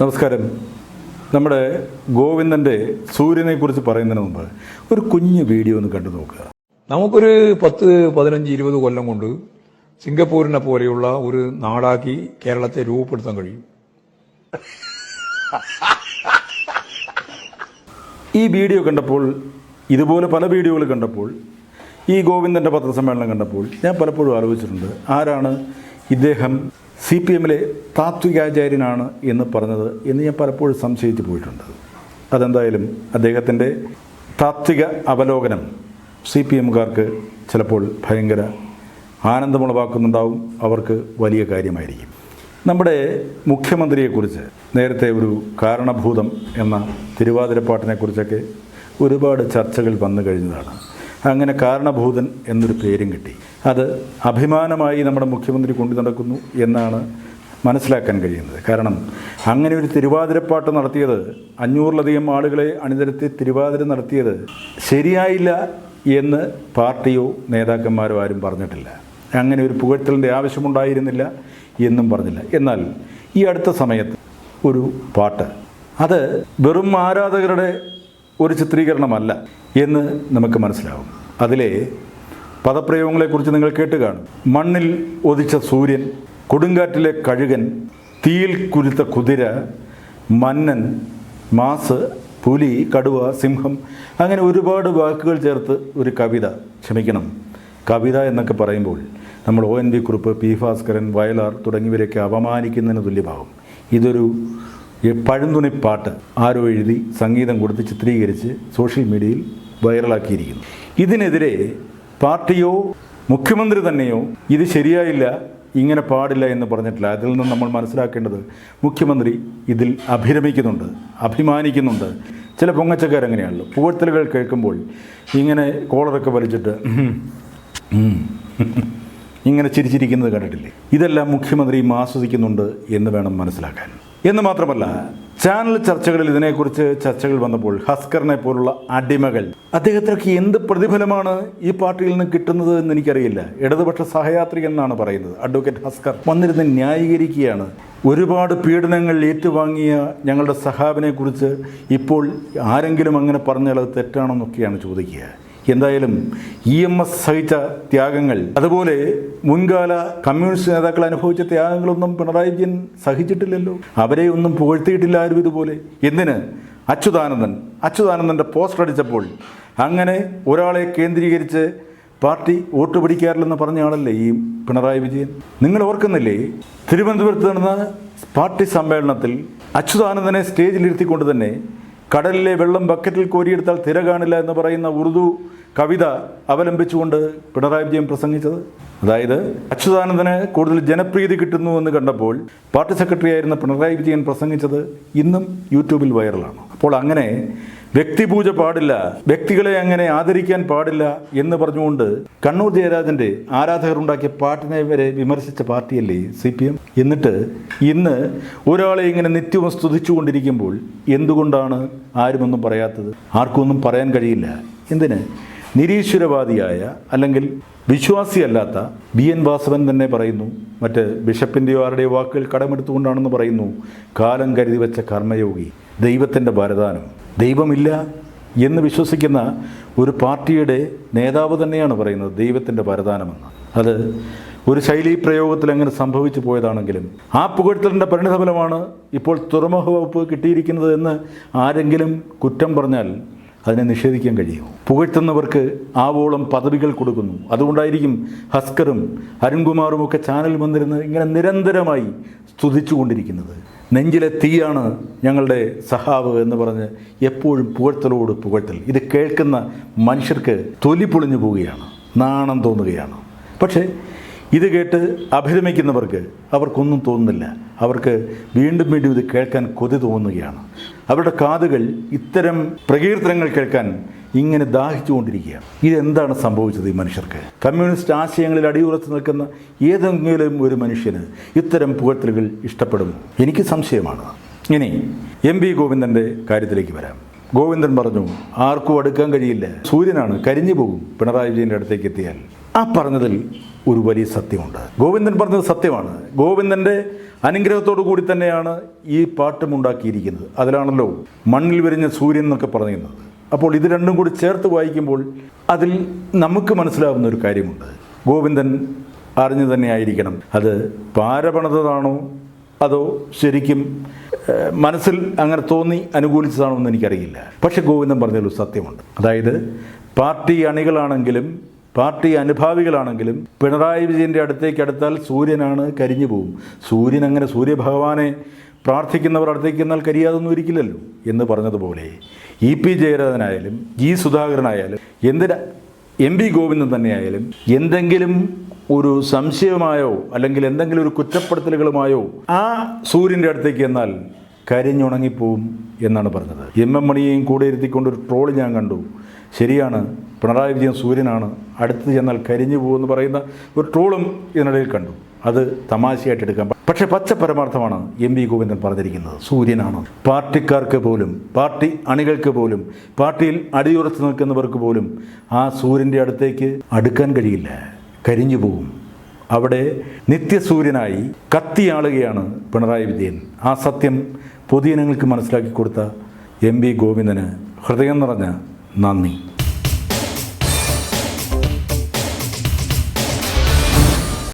നമസ്കാരം. നമ്മുടെ ഗോവിന്ദന്റെ സൂര്യനെ കുറിച്ച് പറയുന്നതിന് മുമ്പ് ഒരു കുഞ്ഞു വീഡിയോ ഒന്ന് കണ്ടു നോക്കുക. നമുക്കൊരു പത്ത് പതിനഞ്ച് ഇരുപത് കൊല്ലം കൊണ്ട് സിംഗപ്പൂരിനെ പോലെയുള്ള ഒരു നാടാക്കി കേരളത്തെ രൂപപ്പെടുത്താൻ കഴിയും. ഈ വീഡിയോ കണ്ടപ്പോൾ ഇതുപോലെ പല വീഡിയോകൾ കണ്ടപ്പോൾ ഈ ഗോവിന്ദന്റെ പത്രസമ്മേളനം കണ്ടപ്പോൾ ഞാൻ പലപ്പോഴും ആലോചിച്ചിട്ടുണ്ട് ആരാണ് ഇദ്ദേഹം സി പി എമ്മിലെ താത്വികാചാര്യനാണ് എന്ന് പറഞ്ഞത് എന്ന് ഞാൻ പലപ്പോഴും സംശയിച്ചു പോയിട്ടുണ്ട്. അതെന്തായാലും അദ്ദേഹത്തിന്റെ താത്വിക അവലോകനം സി പി എമ്മുകാർക്ക് ചിലപ്പോൾ ഭയങ്കര ആനന്ദമുളവാക്കുന്നുണ്ടാവും. അവർക്ക് വലിയ കാര്യമായിരിക്കും. നമ്മുടെ മുഖ്യമന്ത്രിയെക്കുറിച്ച് നേരത്തെ ഒരു കാരണഭൂതം എന്ന തിരുവാതിരപ്പാട്ടിനെക്കുറിച്ചൊക്കെ ഒരുപാട് ചർച്ചകൾ വന്നു കഴിഞ്ഞതാണ്. അങ്ങനെ കാരണഭൂതൻ എന്നൊരു പേരും കിട്ടി. അത് അഭിമാനമായി നമ്മുടെ മുഖ്യമന്ത്രി കൊണ്ടു നടക്കുന്നു എന്നാണ് മനസ്സിലാക്കാൻ കഴിയുന്നത്. കാരണം അങ്ങനെ ഒരു തിരുവാതിരപ്പാട്ട് നടത്തിയത് അഞ്ഞൂറിലധികം ആളുകളെ അണിനിരത്തി തിരുവാതിര നടത്തിയത് ശരിയായില്ല എന്ന് പാർട്ടിയോ നേതാക്കന്മാരോ ആരും പറഞ്ഞിട്ടില്ല. അങ്ങനെ ഒരു പുകഴ്ത്തലിന്റെ ആവശ്യമുണ്ടായിരുന്നില്ല എന്നും പറഞ്ഞില്ല. എന്നാൽ ഈ അടുത്ത സമയത്ത് ഒരു പാട്ട്. അത് വെറും ആരാധകരുടെ ഒരു ചിത്രീകരണമല്ല എന്ന് നമുക്ക് മനസ്സിലാവും. അതിലെ പദപ്രയോഗങ്ങളെക്കുറിച്ച് നിങ്ങൾ കേട്ട് കാണും. മണ്ണിൽ ഒതിച്ച സൂര്യൻ കൊടുങ്കാറ്റിലെ കഴുകൻ തീയിൽ കുരുത്ത കുതിര മന്നൻ മാസ് പുലി കടുവ സിംഹം അങ്ങനെ ഒരുപാട് വാക്കുകൾ ചേർത്ത് ഒരു കവിത ക്ഷമിക്കണം. കവിത എന്നൊക്കെ പറയുമ്പോൾ നമ്മൾ O N V Kurup P Bhaskaran Vayalar തുടങ്ങിയവരെയൊക്കെ അപമാനിക്കുന്നതിന് തുല്യമാകും. ഇതൊരു ഈ പഴന്തുണിപ്പാട്ട് ആരോ എഴുതി സംഗീതം കൊടുത്ത് ചിത്രീകരിച്ച് സോഷ്യൽ മീഡിയയിൽ വൈറലാക്കിയിരിക്കുന്നു. ഇതിനെതിരെ പാർട്ടിയോ മുഖ്യമന്ത്രി തന്നെയോ ഇത് ശരിയായില്ല ഇങ്ങനെ പാടില്ല എന്ന് പറഞ്ഞിട്ടില്ല. അതിൽ നിന്ന് നമ്മൾ മനസ്സിലാക്കേണ്ടത് മുഖ്യമന്ത്രി ഇതിൽ അഭിരമിക്കുന്നുണ്ട് അഭിമാനിക്കുന്നുണ്ട്. ചില പൊങ്ങച്ചക്കാരങ്ങനെയാണല്ലോ. പുകഴ്ത്തലുകൾ കേൾക്കുമ്പോൾ ഇങ്ങനെ കോളറൊക്കെ വലിച്ചിട്ട് ഇങ്ങനെ ചിരിച്ചിരിക്കുന്നത് കണ്ടിട്ടില്ലേ? ഇതെല്ലാം മുഖ്യമന്ത്രിയും ആസ്വദിക്കുന്നുണ്ട് എന്ന് വേണം മനസ്സിലാക്കാൻ. എന്ന് മാത്രമല്ല ചാനൽ ചർച്ചകളിൽ ഇതിനെക്കുറിച്ച് ചർച്ചകൾ വന്നപ്പോൾ ഹസ്കറിനെ പോലുള്ള അടിമകൾ അദ്ദേഹത്തിനൊക്കെ എന്ത് പ്രതിഫലമാണ് ഈ പാർട്ടിയിൽ നിന്ന് കിട്ടുന്നത് എന്ന് എനിക്കറിയില്ല. ഇടതുപക്ഷ സഹയാത്രി എന്നാണ് പറയുന്നത്. അഡ്വക്കേറ്റ് ഹസ്കർ വന്നിരുന്ന് ന്യായീകരിക്കുകയാണ്. ഒരുപാട് പീഡനങ്ങൾ ഏറ്റുവാങ്ങിയ ഞങ്ങളുടെ സഹാബിനെക്കുറിച്ച് ഇപ്പോൾ ആരെങ്കിലും അങ്ങനെ പറഞ്ഞാൽ അത് തെറ്റാണെന്നൊക്കെയാണ് ചോദിക്കുക. എന്തായാലും ഇ എം എസ് സഹിച്ച ത്യാഗങ്ങൾ അതുപോലെ മുൻകാല കമ്മ്യൂണിസ്റ്റ് നേതാക്കൾ അനുഭവിച്ച ത്യാഗങ്ങളൊന്നും പിണറായി വിജയൻ സഹിച്ചിട്ടില്ലല്ലോ. അവരെ ഒന്നും പുകഴ്ത്തിയിട്ടില്ല ആരും ഇതുപോലെ. എന്തിന്? അച്യുതാനന്ദൻ. അച്യുതാനന്ദന്റെ പോസ്റ്റർ അടിച്ചപ്പോൾ അങ്ങനെ ഒരാളെ കേന്ദ്രീകരിച്ച് പാർട്ടി വോട്ട് പിടിക്കാറില്ലെന്ന് പറഞ്ഞ ആളല്ലേ ഈ പിണറായി വിജയൻ? നിങ്ങൾ ഓർക്കുന്നില്ലേ? തിരുവനന്തപുരത്ത് നടന്ന പാർട്ടി സമ്മേളനത്തിൽ അച്യുതാനന്ദനെ സ്റ്റേജിലിരുത്തിക്കൊണ്ട് തന്നെ കടലിലെ വെള്ളം ബക്കറ്റിൽ കോരിയെടുത്താൽ തിര കാണില്ല എന്ന് പറയുന്ന ഉറുദു കവിത അവലംബിച്ചുകൊണ്ട് പിണറായി വിജയൻ പ്രസംഗിച്ചത്. അതായത് അച്യുതാനന്ദന് കൂടുതൽ ജനപ്രീതി കിട്ടുന്നു എന്ന് കണ്ടപ്പോൾ പാർട്ടി സെക്രട്ടറി ആയിരുന്ന പിണറായി വിജയൻ പ്രസംഗിച്ചത് ഇന്നും യൂട്യൂബിൽ വൈറലാണ്. അപ്പോൾ അങ്ങനെ വ്യക്തിപൂജ പാടില്ല വ്യക്തികളെ അങ്ങനെ ആദരിക്കാൻ പാടില്ല എന്ന് പറഞ്ഞുകൊണ്ട് കണ്ണൂർ ജയരാജന്റെ ആരാധകർ ഉണ്ടാക്കിയ പാട്ടിനെ വരെ വിമർശിച്ച പാർട്ടിയല്ലേ സി പി എം? എന്നിട്ട് ഇന്ന് ഒരാളെ ഇങ്ങനെ നിത്യവും സ്തുതിച്ചുകൊണ്ടിരിക്കുമ്പോൾ എന്തുകൊണ്ടാണ് ആരുമൊന്നും പറയാത്തത്? ആർക്കൊന്നും പറയാൻ കഴിയില്ല. എന്തിന്? നിരീശ്വരവാദിയായ അല്ലെങ്കിൽ വിശ്വാസിയല്ലാത്ത ബി എൻ വാസവൻ തന്നെ പറയുന്നു. മറ്റ് ബിഷപ്പിന്റെയോ ആരുടെയോ വാക്കുകൾ കടമെടുത്തുകൊണ്ടാണെന്ന് പറയുന്നു. കാലം കരുതി വെച്ച കർമ്മയോഗി ദൈവത്തിന്റെ വരദാനം. ദൈവമില്ല എന്ന് വിശ്വസിക്കുന്ന ഒരു പാർട്ടിയുടെ നേതാവ് തന്നെയാണ് പറയുന്നത് ദൈവത്തിന്റെ വരദാനമെന്ന്. അത് ഒരു ശൈലി പ്രയോഗത്തിൽ അങ്ങനെ സംഭവിച്ചു പോയതാണെങ്കിലും ആ പുകഴ്ത്തലിന്റെ പരിണിതഫലമാണ് ഇപ്പോൾ തുറമുഖ വകുപ്പ് കിട്ടിയിരിക്കുന്നത് എന്ന് ആരെങ്കിലും കുറ്റം പറഞ്ഞാൽ അതിനെ നിഷേധിക്കാൻ കഴിയും പുകഴ്ത്തുന്നവർക്ക് ആവോളം പദവികൾ കൊടുക്കുന്നു. അതുകൊണ്ടായിരിക്കും ഹസ്കറും അരുൺകുമാറും ഒക്കെ ചാനൽ വന്നിരുന്ന് ഇങ്ങനെ നിരന്തരമായി സ്തുതിച്ചുകൊണ്ടിരിക്കുന്നത്. നെഞ്ചിലെ തീയാണ് ഞങ്ങളുടെ സഹാവ് എന്ന് പറഞ്ഞ് എപ്പോഴും പുകഴ്ത്തലോട് പുകഴ്ത്തൽ. ഇത് കേൾക്കുന്ന മനുഷ്യർക്ക് തൊലി പൊളിഞ്ഞു പോവുകയാണ് നാണം തോന്നുകയാണ്. പക്ഷേ ഇത് കേട്ട് അഭിരമിക്കുന്നവർക്ക് അവർക്കൊന്നും തോന്നുന്നില്ല. അവർക്ക് വീണ്ടും വീണ്ടും ഇത് കേൾക്കാൻ കൊതി തോന്നുകയാണ്. അവരുടെ കാതുകൾ ഇത്തരം പ്രകീർത്തനങ്ങൾ കേൾക്കാൻ ഇങ്ങനെ ദാഹിച്ചുകൊണ്ടിരിക്കുകയാണ്. ഇതെന്താണ് സംഭവിച്ചത് ഈ മനുഷ്യർക്ക്? കമ്മ്യൂണിസ്റ്റ് ആശയങ്ങളിൽ അടിയുറച്ച് നിൽക്കുന്ന ഏതെങ്കിലും ഒരു മനുഷ്യന് ഇത്തരം പുകഴ്ത്തലുകൾ ഇഷ്ടപ്പെടും എനിക്ക് സംശയമാണ്. ഇനി എം പി ഗോവിന്ദന്റെ കാര്യത്തിലേക്ക് വരാം. ഗോവിന്ദൻ പറഞ്ഞു ആർക്കും അടുക്കാൻ കഴിയില്ല. സൂര്യനാണ് കരിഞ്ഞു പോകും. പിണറായി വിജയന്റെ അടുത്തേക്ക് എത്തിയാൽ. ആ പറഞ്ഞതിൽ ഒരു വലിയ സത്യമുണ്ട്. ഗോവിന്ദൻ പറഞ്ഞത് സത്യമാണ്. ഗോവിന്ദന്റെ അനുഗ്രഹത്തോടു കൂടി തന്നെയാണ് ഈ പാട്ടും ഉണ്ടാക്കിയിരിക്കുന്നത്. അതിലാണല്ലോ മണ്ണിൽ വിരിഞ്ഞ സൂര്യൻ എന്നൊക്കെ പറയുന്നത്. അപ്പോൾ ഇത് രണ്ടും കൂടി ചേർത്ത് വായിക്കുമ്പോൾ അതിൽ നമുക്ക് മനസ്സിലാവുന്ന ഒരു കാര്യമുണ്ട്. ഗോവിന്ദൻ അറിഞ്ഞു തന്നെ ആയിരിക്കണം. അത് പാരപണതാണോ അതോ ശരിക്കും മനസ്സിൽ അങ്ങനെ തോന്നി അനുകൂലിച്ചതാണോ എന്ന് എനിക്കറിയില്ല. പക്ഷെ ഗോവിന്ദൻ പറഞ്ഞൊരു സത്യമുണ്ട്. അതായത് പാർട്ടി അണികളാണെങ്കിലും പാർട്ടി അനുഭാവികളാണെങ്കിലും പിണറായി വിജയന്റെ അടുത്തേക്ക് അടുത്താൽ സൂര്യനാണ് കരിഞ്ഞു പോകും സൂര്യൻ അങ്ങനെ സൂര്യഭഗവാനെ പ്രാർത്ഥിക്കുന്നവർ അടുത്തേക്ക് എന്നാൽ കരിയാതൊന്നും ഇരിക്കില്ലല്ലോ എന്ന് പറഞ്ഞതുപോലെ ഇ പി ജയരാജനായാലും ജി സുധാകരനായാലും എന്തിനാ എം പി ഗോവിന്ദൻ തന്നെയായാലും എന്തെങ്കിലും ഒരു സംശയമായോ അല്ലെങ്കിൽ എന്തെങ്കിലും ഒരു കുറ്റപ്പെടുത്തലുകളുമായോ ആ സൂര്യന്റെ അടുത്തേക്ക് എന്നാൽ കരിഞ്ഞുണങ്ങിപ്പോവും എന്നാണ് പറഞ്ഞത്. എം എം മണിയെയും കൂടെ ഇരുത്തിക്കൊണ്ട് ഒരു ട്രോൾ ഞാൻ കണ്ടു. ശരിയാണ് പിണറായി വിജയൻ സൂര്യനാണ്. അടുത്ത് ചെന്നാൽ കരിഞ്ഞു പോകുമെന്ന് പറയുന്ന ഒരു ട്രോളും ഇതിനിടയിൽ കണ്ടു. അത് തമാശയായിട്ട് എടുക്കാം പക്ഷെ പച്ച പരമാർത്ഥമാണ് എം വി ഗോവിന്ദൻ പറഞ്ഞിരിക്കുന്നത്. സൂര്യനാണ്. പാർട്ടിക്കാർക്ക് പോലും പാർട്ടി അണികൾക്ക് പോലും പാർട്ടിയിൽ അടിയുറച്ചു നിൽക്കുന്നവർക്ക് പോലും ആ സൂര്യന്റെ അടുത്തേക്ക് അടുക്കാൻ കഴിയില്ല. കരിഞ്ഞു പോവും. അവിടെ നിത്യസൂര്യനായി കത്തിയാളുകയാണ് പിണറായി വിജയൻ. ആ സത്യം പൊതുജനങ്ങൾക്ക് മനസ്സിലാക്കി കൊടുത്ത എം വി ഗോവിന്ദന് ഹൃദയം നിറഞ്ഞ നന്ദി.